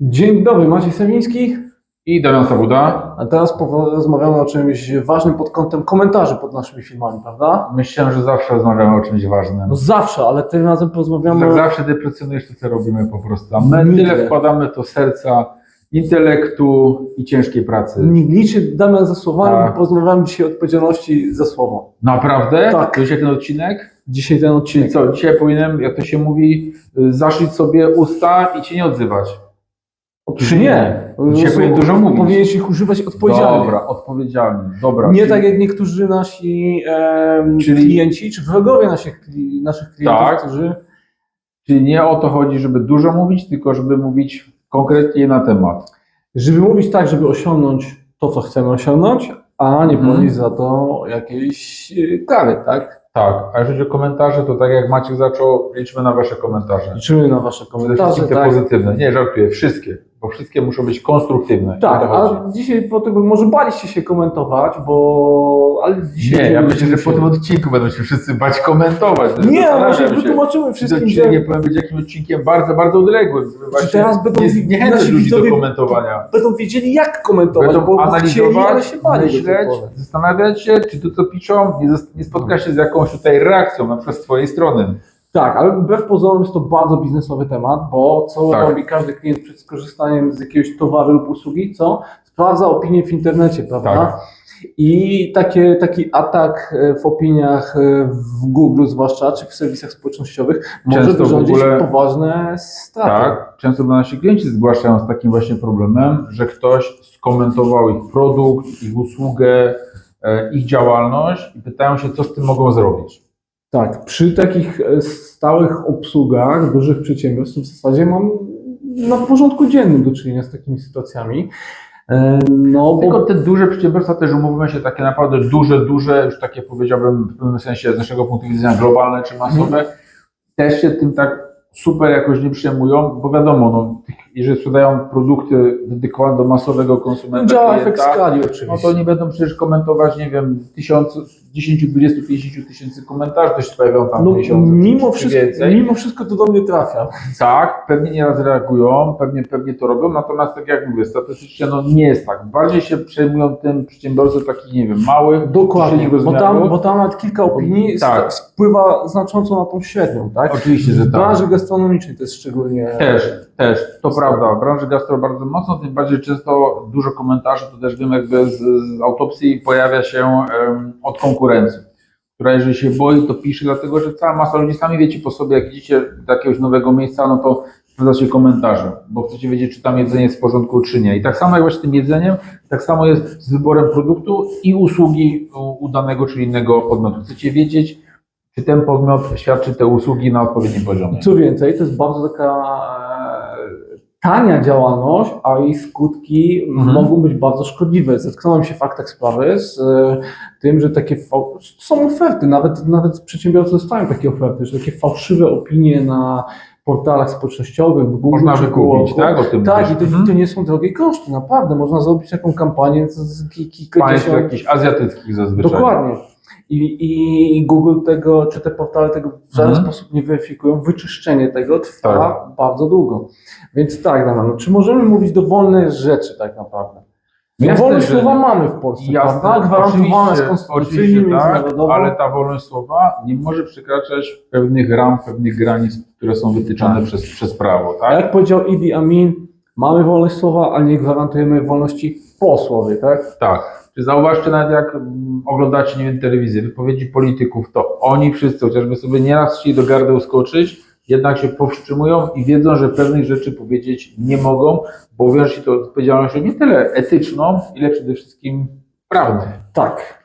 Dzień dobry, Maciej Semiński. I Damian Sabuda. A teraz porozmawiamy o czymś ważnym pod kątem komentarzy pod naszymi filmami, prawda? Myślałem, że zawsze rozmawiamy o czymś ważnym. No zawsze, ale tym razem porozmawiamy Tak zawsze deprecjonujesz to, co robimy po prostu. A my Nigdy. tyle wkładamy to serca, intelektu i ciężkiej pracy. Nie liczy Damian za słowami, Tak. porozmawiamy dzisiaj o odpowiedzialności za słowo. Naprawdę? Tak. To dzisiaj ten odcinek? Dzisiaj ten Czyli odcinek. co, dzisiaj powinienem, jak to się mówi, y, zaszyć sobie usta i się nie odzywać. Otóż nie. Dzisiaj powinien dużo mówić. Powinieneś ich używać odpowiedzialnie. Dobra, odpowiedzialnie. Dobra. Nie czyli- tak jak niektórzy nasi Czyli- klienci, czy wrogowie naszych, naszych klientów, Tak. którzy... Czyli nie o to chodzi, żeby dużo mówić, tylko żeby mówić konkretnie na temat. Żeby mówić tak, żeby osiągnąć to, co chcemy osiągnąć, a nie Mhm. ponieść za to jakiejś y, kary, tak? Tak, a jeżeli chodzi o komentarze, to tak jak Maciek zaczął, liczmy na wasze komentarze. Liczymy na Wasze Przede komentarze, wszystkim te tak? pozytywne. Nie, żartuję, wszystkie, bo wszystkie muszą być konstruktywne. Tak, a dzisiaj po tym może baliście się komentować, bo... Ale dzisiaj Nie, ja myślę, że po tym odcinku będą się wszyscy bać komentować. Nie, się. wytłumaczymy wszystkim, odcinek że nie powinien być jakimś odcinkiem bardzo, bardzo odległym. właśnie teraz będą nie nasi ludzi do komentowania. będą wiedzieli jak komentować, Będą bo bo chcieli, ale analizować, się bali myśleć, zastanawiać się, czy to, co piszą, nie, nie spotka się z jakąś tutaj reakcją, na przykład z twojej strony. Tak, ale wbrew pozorom jest to bardzo biznesowy temat, bo co Tak. robi każdy klient przed skorzystaniem z jakiegoś towaru lub usługi? Co? Sprawdza opinię w internecie, prawda? Tak. I takie, taki atak e, w opiniach e, w Google zwłaszcza, czy w serwisach społecznościowych może Często wyrządzić ogóle- poważne straty. Tak, często do nasi klienci zgłaszają z takim właśnie problemem, że ktoś skomentował ich produkt, ich usługę, e, ich działalność i pytają się, co z tym mogą zrobić. Tak, przy takich e, stałych obsługach dużych przedsiębiorstw w zasadzie mam na porządku dziennym do czynienia z takimi sytuacjami. E, No, bo Tylko te duże przedsiębiorstwa też umówmy się, takie naprawdę duże, duże, już takie powiedziałbym w pewnym sensie z naszego punktu widzenia globalne czy masowe, też się tym tak super jakoś nie przejmują, bo wiadomo, no, jeżeli sprzedają produkty dedykowane do masowego konsumenta, działa efekt skali no oczywiście. to nie będą przecież komentować, nie wiem, tysiąc, 10, 20, 50 tysięcy komentarzy, też się pojawią tam No, mimo, wszystko, więcej. mimo wszystko to do mnie trafia. Tak, pewnie nieraz reagują, pewnie, pewnie to robią, natomiast tak jak mówię, statystycznie no nie jest tak. Bardziej się przejmują tym przedsiębiorcy takich, nie wiem, małych, Dokładnie, bo tam, bo tam nawet kilka opinii Tak. tak. wpływa znacząco na tą średnią, tak? Oczywiście, że W tak. branży gastronomicznej to jest szczególnie... Też, też, to prawda. Branży gastro bardzo mocno, tym bardziej często dużo komentarzy, to też wiem jakby z, z autopsji pojawia się em, od konkurencji, która jeżeli się boi, to pisze, dlatego że cała masa ludzi, sami wiecie po sobie, jak idziecie do jakiegoś nowego miejsca, no to sprawdzacie komentarze, bo chcecie wiedzieć, czy tam jedzenie jest w porządku, czy nie. I tak samo jak właśnie z tym jedzeniem, tak samo jest z wyborem produktu i usługi u, danego czy innego podmiotu. Chcecie wiedzieć, czy ten podmiot świadczy te usługi na odpowiednim poziomie. Co więcej, to jest bardzo taka tania działalność, a jej skutki Mhm. mogą być bardzo szkodliwe. Zetknąłem się w faktach sprawy z e, tym, że takie są oferty, nawet, nawet przedsiębiorcy dostają takie oferty, że takie fałszywe opinie na portalach społecznościowych, w Google Można wykupić, tak? O tym Tak, i to, Mhm. to nie są drogie koszty, naprawdę. Można zrobić taką kampanię z, z kilkadziesiąt... jakichś azjatyckich zazwyczaj. Dokładnie. I, I Google tego, czy te portale tego w żaden Mhm. sposób nie weryfikują. Wyczyszczenie tego trwa Tak. bardzo długo. Więc tak, no, czy możemy mówić dowolne rzeczy tak naprawdę? No, wolność słowa mamy w Polsce, Jasne, prawda? Gwarantowane z konstytucyjnie, tak, ale ta wolność słowa nie może przekraczać pewnych ram, pewnych granic, które są wytyczone Tak. przez, przez prawo, tak? jak powiedział Idi Amin, mamy wolność słowa, ale nie gwarantujemy wolności po słowie, tak? Tak. Zauważcie nawet jak mm, oglądacie, nie wiem, telewizję, wypowiedzi polityków, to oni wszyscy, chociażby sobie nieraz chcieli do gardeł skoczyć, jednak się powstrzymują i wiedzą, że pewnych rzeczy powiedzieć nie mogą, bo wiąże się to odpowiedzialnością nie tyle etyczną, ile przede wszystkim prawną. Tak.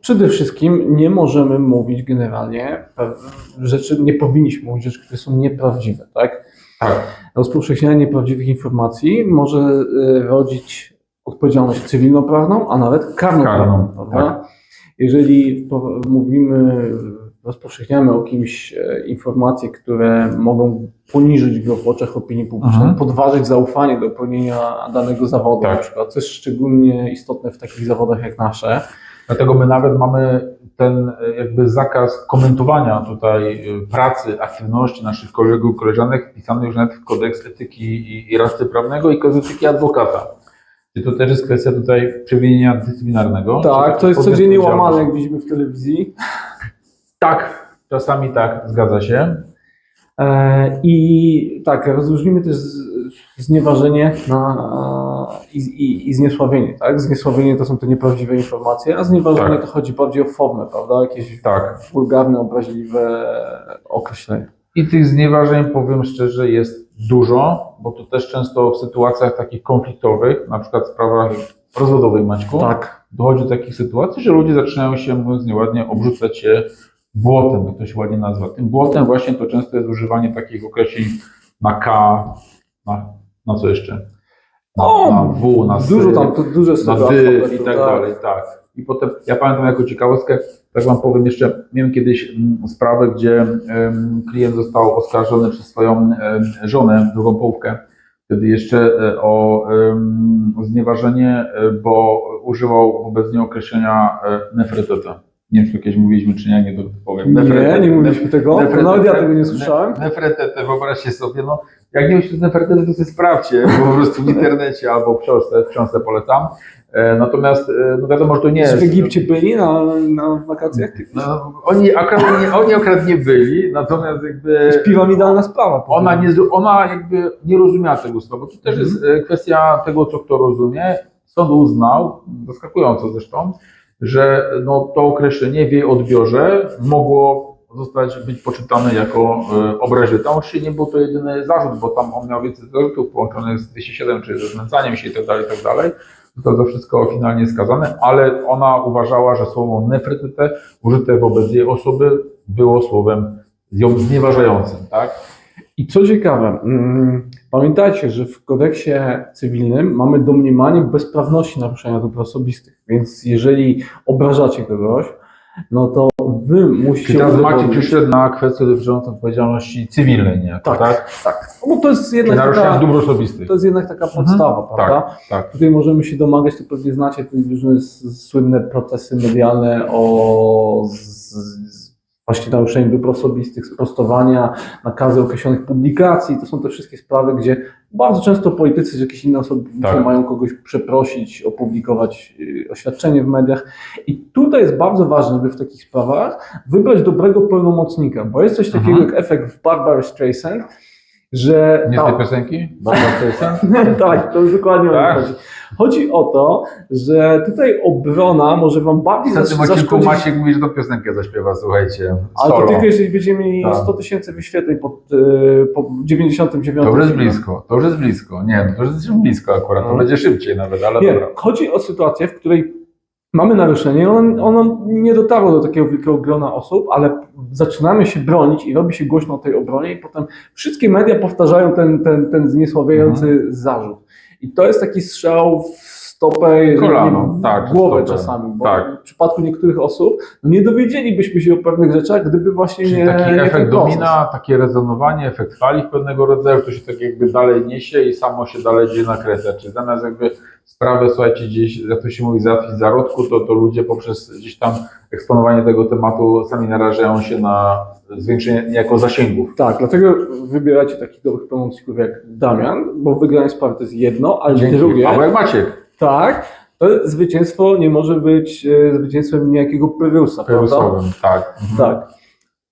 Przede wszystkim nie możemy mówić generalnie rzeczy, nie powinniśmy mówić rzeczy, które są nieprawdziwe, tak? Tak. Rozpowszechnianie nieprawdziwych informacji może y, rodzić odpowiedzialność cywilnoprawną, a nawet karnoprawną, Karną, prawda? Jeżeli po, mówimy, rozpowszechniamy o kimś e, informacje, które mogą poniżyć go w oczach opinii publicznej, Mhm. podważyć zaufanie do pełnienia danego zawodu, Tak. na przykład, co jest szczególnie istotne w takich zawodach jak nasze, Dlatego my nawet mamy ten e, jakby zakaz komentowania tutaj e, pracy, aktywności naszych kolegów, koleżanek wpisany już nawet w kodeks etyki i, i prawnego i kodeks etyki adwokata. Czyli to też jest kwestia tutaj przewinienia dyscyplinarnego. Tak, Czy to jest codziennie łamane, jak widzimy w telewizji. Tak, czasami tak, zgadza się. E, I tak, rozróżnimy też znieważenie na, i, i, i zniesławienie. Tak? Zniesławienie to są te nieprawdziwe informacje, a znieważenie Tak. to chodzi bardziej o formę, prawda? Jakieś Tak. wulgarne, obraźliwe określenie. I tych znieważeń, powiem szczerze, jest dużo, bo to też często w sytuacjach takich konfliktowych, na przykład w sprawach rozwodowych, Maćku, Tak. dochodzi do takich sytuacji, że ludzie zaczynają się, mówiąc nieładnie, obrzucać się błotem, jak to się ładnie nazywa. Tym błotem właśnie to często jest używanie takich określeń na K, na, na co jeszcze? Na, O, na W, na sy, Dużo tam, to duże na alfabetu, i tak dalej, tak. I potem, ja pamiętam jako ciekawostkę, tak wam powiem jeszcze, miałem kiedyś mm, sprawę, gdzie klient został oskarżony przez swoją żonę, drugą połówkę, wtedy jeszcze e, o znieważenie, e, bo używał wobec niej określenia e, nefreteta. Nie wiem, czy kiedyś mówiliśmy, czy nie, nie to powiem. Nie, nie mówiliśmy tego. Nefretete- Nawet ja tego nie słyszałem. Ne- Nefretete, wyobraźcie sobie, no jak nie myślicie z nefretete, to sobie sprawdźcie, po prostu w internecie albo w książce, w książce polecam. E, natomiast, e, no wiadomo, że to nie jest... W Egipcie byli na, na wakacjach? No, oni, akurat nie, oni akurat nie byli, natomiast jakby... To jest piramidalna sprawa. Ona, nie, ona jakby nie rozumiała tego słowa. To też jest e, kwestia tego, co kto rozumie. Sąd uznał, zaskakująco zresztą, że no, to określenie w jej odbiorze mogło zostać, być poczytane jako e, obraźliwe. Tam oczywiście nie był to jedyny zarzut, bo tam on miał więcej zarzutów połączonych z 207, czyli ze znęcaniem się i tak to wszystko finalnie skazane, ale ona uważała, że słowo nefretyte użyte wobec jej osoby było słowem ją znieważającym, tak? I co ciekawe, mm, pamiętajcie, że w kodeksie cywilnym mamy domniemanie bezprawności naruszenia dóbr osobistych. Więc jeżeli obrażacie kogoś, no to wy musicie. Czyli teraz udowodnić- przyszedł na kwestię dotyczącą odpowiedzialności cywilnej, nie? Tak, tak? tak. No to jest jednak taka, dóbr osobistych. to jest jednak taka podstawa, prawda? tak. Tutaj możemy się domagać, to pewnie znacie te różne s- słynne procesy medialne o z, z, właśnie naruszeniu dóbr osobistych, sprostowania, nakazy określonych publikacji. To są te wszystkie sprawy, gdzie bardzo często politycy czy jakieś inne osoby Tak. mają kogoś przeprosić, opublikować y, oświadczenie w mediach. I tutaj jest bardzo ważne, żeby w takich sprawach wybrać dobrego pełnomocnika, bo jest coś takiego Mhm. jak efekt Barbara Streisand, że Nie z tej piosenki? Streisand? tak, to jest dokładnie o Tak. to chodzi. Chodzi o to, że tutaj obrona może wam bardziej Na tym zasz- odcinku zaszkodzić, Maciek mówi, że to piosenkę zaśpiewa, słuchajcie, ale to solo. tylko jeżeli będziemy mieli Tak. 100 tysięcy wyświetleń po, e, po 99 To już jest filmie. blisko, to już jest blisko. Nie, no to już jest blisko akurat, to No. będzie szybciej nawet, ale Nie, dobra. chodzi o sytuację, w której mamy naruszenie, ono, ono nie dotarło do takiego wielkiego grona osób, ale zaczynamy się bronić i robi się głośno o tej obronie i potem wszystkie media powtarzają ten, ten, ten zniesławiający Mhm. zarzut. I to jest taki strzał w stopę, jeżeli Kolano, nie tak, głowę stopę. czasami, bo Tak. w przypadku niektórych osób no nie dowiedzielibyśmy się o pewnych rzeczach, gdyby właśnie Czyli nie taki nie efekt domina, takie rezonowanie, efekt fali pewnego rodzaju, to się tak jakby dalej niesie i samo się dalej dzieje na kresę. Czyli zamiast jakby sprawę, słuchajcie, gdzieś, jak to się mówi, załatwić w zarodku, to, to ludzie poprzez gdzieś tam eksponowanie tego tematu sami narażają się na zwiększenie niejako zasięgów. Tak, dlatego wybieracie takich dobrych pomocników jak Damian, bo wygranie sprawy to jest jedno, ale drugie... Albo jak Maciek, Tak, to zwycięstwo nie może być e, zwycięstwem niejakiego Pyrusa, prawda? Tak. Mhm. Tak.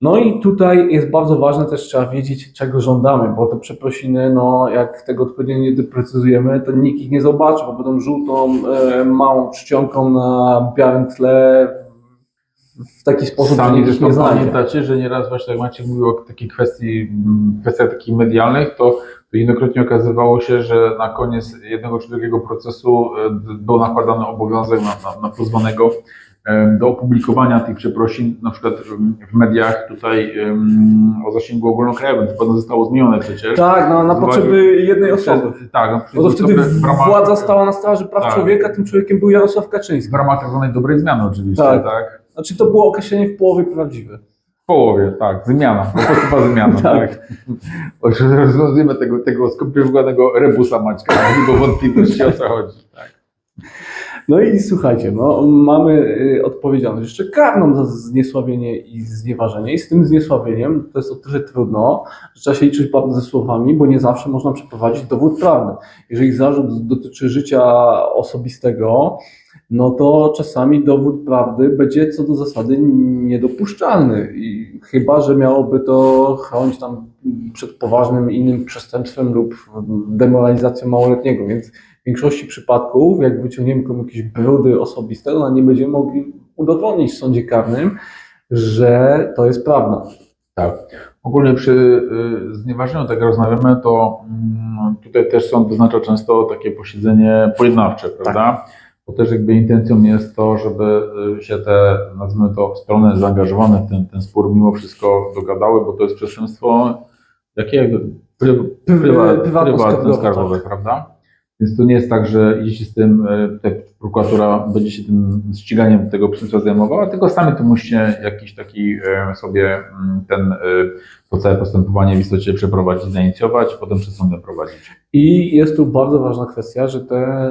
No i tutaj jest bardzo ważne też trzeba wiedzieć, czego żądamy, bo te przeprosiny, no jak tego odpowiednio nie doprecyzujemy, to nikt ich nie zobaczy, bo będą żółtą, e, małą czcionką na białym tle w taki sposób, że Sami nikt ich zresztą nie znajdzie. pamiętacie, że nieraz właśnie jak Maciek mówił o takiej kwestii, kwestiach takich medialnych, to jednokrotnie okazywało się, że na koniec jednego czy drugiego procesu e, był nakładany obowiązek na, na, na pozwanego e, do opublikowania tych przeprosin, na przykład w mediach tutaj o zasięgu ogólnokrajowym. To potem zostało zmienione przecież. Tak, no, na Z potrzeby jednej osoby. Tak, no, to wtedy ramach- władza stała na straży praw Tak. człowieka, tym człowiekiem był Jarosław Kaczyński. W ramach tak zwanej dobrej zmiany oczywiście, Tak. tak? Znaczy to było określenie w połowie prawdziwe. Połowie, tak, zmiana, po prostu była zmiana, Tak. tak. Rozwiązujemy tego, tego skomplikowanego rebusa Maćka, bo wątpliwości o co chodzi, tak. No i słuchajcie, no, mamy y, odpowiedzialność jeszcze karną za zniesławienie i znieważenie. I z tym zniesławieniem to jest o tyle trudno, że trzeba się liczyć bardzo ze słowami, bo nie zawsze można przeprowadzić dowód prawny. Jeżeli zarzut dotyczy życia osobistego, no to czasami dowód prawdy będzie co do zasady niedopuszczalny. I chyba, że miałoby to chronić tam przed poważnym innym przestępstwem lub demoralizacją małoletniego. Więc w większości przypadków, jak wyciągniemy komuś jakieś brudy osobiste, to nie będziemy mogli udowodnić w sądzie karnym, że to jest prawda. Tak. Ogólnie przy y, znieważeniu, tak jak rozmawiamy, to mm, tutaj też sąd wyznacza często takie posiedzenie pojednawcze, prawda? Bo też jakby intencją jest to, żeby y, się te, nazwijmy to, strony zaangażowane w ten, ten spór mimo wszystko dogadały, bo to jest przestępstwo jakie? Pry, prywa, prywatno-skarbowe, prywatno-skarbowe, tak. prawda? Więc to nie jest tak, że idziecie z tym, tutaj prokuratura będzie się tym ściganiem tego przestępstwa zajmowała, tylko sami tu musicie jakiś taki y, sobie mm, ten, y, to całe postępowanie w istocie przeprowadzić, zainicjować, potem przed sądem prowadzić. I jest tu bardzo ważna kwestia, że te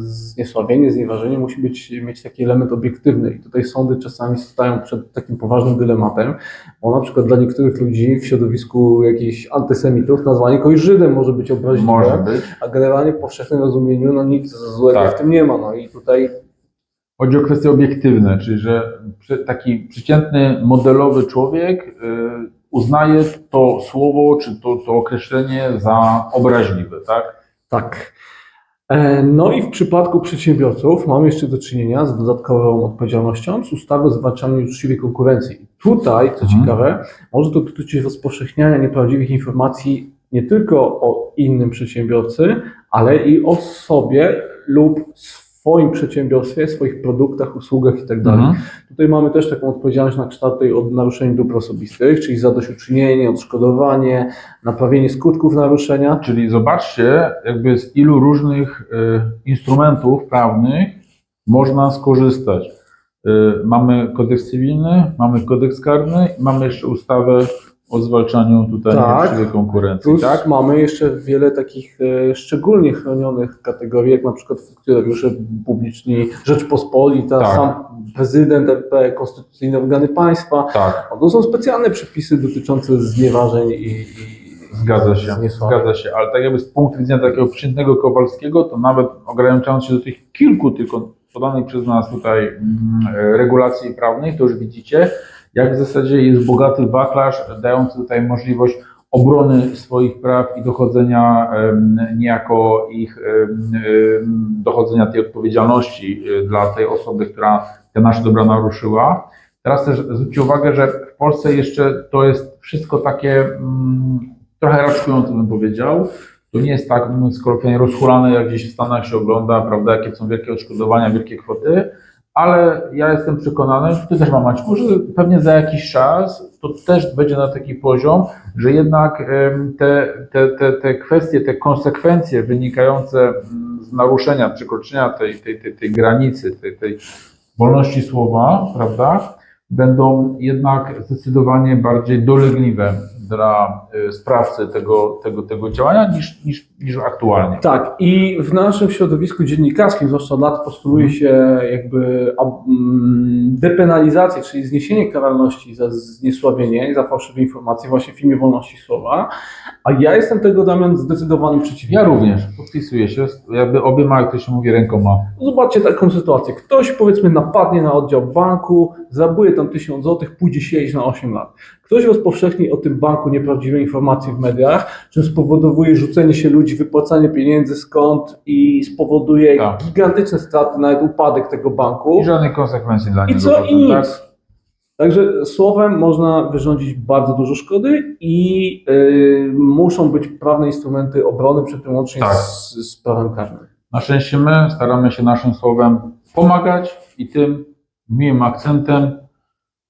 zniesławienie, znieważenie musi być, mieć taki element obiektywny. I tutaj sądy czasami stają przed takim poważnym dylematem, bo na przykład dla niektórych ludzi w środowisku jakichś antysemitów nazwanie kogoś Żydem może być obraźliwe, Może być. a generalnie w powszechnym rozumieniu no nic złego Tak. w tym nie ma. No i tutaj Chodzi o kwestie obiektywne, czyli że taki przeciętny, modelowy człowiek y, uznaje to słowo czy to, to określenie za obraźliwe, tak? Tak. E, No i w przypadku przedsiębiorców mamy jeszcze do czynienia z dodatkową odpowiedzialnością z ustawy o zwalczaniu nieuczciwej konkurencji. Tutaj, co Mhm. ciekawe, może to dotyczyć rozpowszechniania nieprawdziwych informacji nie tylko o innym przedsiębiorcy, ale i o sobie lub swoim przedsiębiorstwie, swoich produktach, usługach itd. Mhm. Tutaj mamy też taką odpowiedzialność na kształt tej od naruszeń dóbr osobistych, czyli zadośćuczynienie, odszkodowanie, naprawienie skutków naruszenia. Czyli zobaczcie, jakby z ilu różnych y, instrumentów prawnych można skorzystać. Y, mamy kodeks cywilny, mamy kodeks karny mamy jeszcze ustawę o zwalczaniu tutaj Tak. konkurencji, Plus tak? mamy jeszcze wiele takich e, szczególnie chronionych kategorii, jak na przykład funkcjonariusze publiczni Rzeczpospolita, Tak. sam prezydent RP, konstytucyjne organy państwa. Tak. No to są specjalne przepisy dotyczące znieważeń i, i Zgadza się, zgadza się, ale tak jakby z punktu widzenia takiego przeciętnego Kowalskiego, to nawet ograniczając się do tych kilku tylko podanych przez nas tutaj mm, e, regulacji prawnych, to już widzicie, jak w zasadzie jest bogaty wachlarz dający tutaj możliwość obrony swoich praw i dochodzenia niejako ich dochodzenia tej odpowiedzialności e, dla tej osoby, która te nasze dobra naruszyła. Teraz też zwróćcie uwagę, że w Polsce jeszcze to jest wszystko takie mm, trochę raczkujące bym powiedział. To nie jest tak, mówiąc kolokwialnie, rozhulane, jak gdzieś w Stanach się ogląda, prawda, jakie są wielkie odszkodowania, wielkie kwoty, ale ja jestem przekonany, ty też mam Maćku, że pewnie za jakiś czas to też będzie na taki poziom, że jednak te, te, te, te kwestie, te konsekwencje wynikające mm, z naruszenia, przekroczenia tej, tej, tej, tej granicy, tej, tej wolności słowa, prawda, będą jednak zdecydowanie bardziej dolegliwe dla y, sprawcy tego, tego, tego działania niż, niż, niż aktualnie. Tak, i w naszym środowisku dziennikarskim, zwłaszcza od lat, postuluje się jakby mm, depenalizację, czyli zniesienie karalności za zniesławienie i za fałszywe informacje właśnie w imię wolności słowa. A ja jestem tego, Damian, zdecydowanym przeciwnikiem. Ja również podpisuję się, jakby obiema, jak to się mówi, rękoma. Zobaczcie taką sytuację. Ktoś powiedzmy napadnie na oddział banku, zabuje tam 1000 złotych, pójdzie siedzieć na 8 lat. Ktoś rozpowszechni o tym banku nieprawdziwe informacje w mediach, czym spowoduje rzucenie się ludzi, wypłacanie pieniędzy skąd i spowoduje Tak. gigantyczne straty, nawet upadek tego banku. I żadnych konsekwencji dla I niego. co? potem, I nic. tak? Także słowem można wyrządzić bardzo dużo szkody i y, muszą być prawne instrumenty obrony przed tym łącznie Tak. z, z prawem karnym. Na szczęście my staramy się naszym słowem pomagać i tym miłym akcentem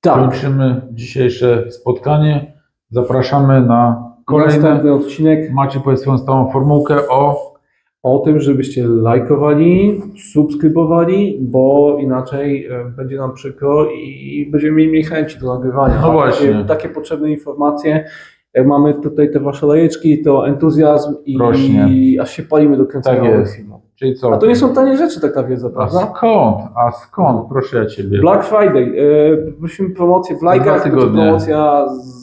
Tak, kończymy dzisiejsze spotkanie. Zapraszamy na następny odcinek Macie powiedz swoją stałą formułkę o o tym, żebyście lajkowali, subskrybowali, bo inaczej e, będzie nam przykro i będziemy mieli mniej chęci do nagrywania. No A właśnie. Takie, takie potrzebne informacje, jak mamy tutaj te wasze lajeczki, to entuzjazm i, Rośnie. i aż się palimy do kręcenia Tak jest. filmów. Czyli co? A to nie są tanie rzeczy, taka wiedza, A prawda? skąd? A skąd? Proszę ja ciebie. Black Friday. E, prosimy promocję w lajkach, będzie tygodnie. promocja z,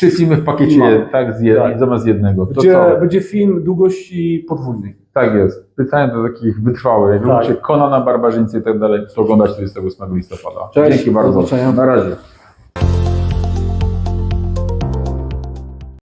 Trzy filmy w pakiecie, Filmami. tak, z jed, Tak. zamiast jednego. To będzie, będzie film długości podwójnej. Tak jest. Pytanie do takich wytrwałych. Jak Tak. lubicie Konana, Barbarzyńcy i tak dalej, to oglądać 28 listopada. Dzięki do bardzo. zobaczenia. Na razie.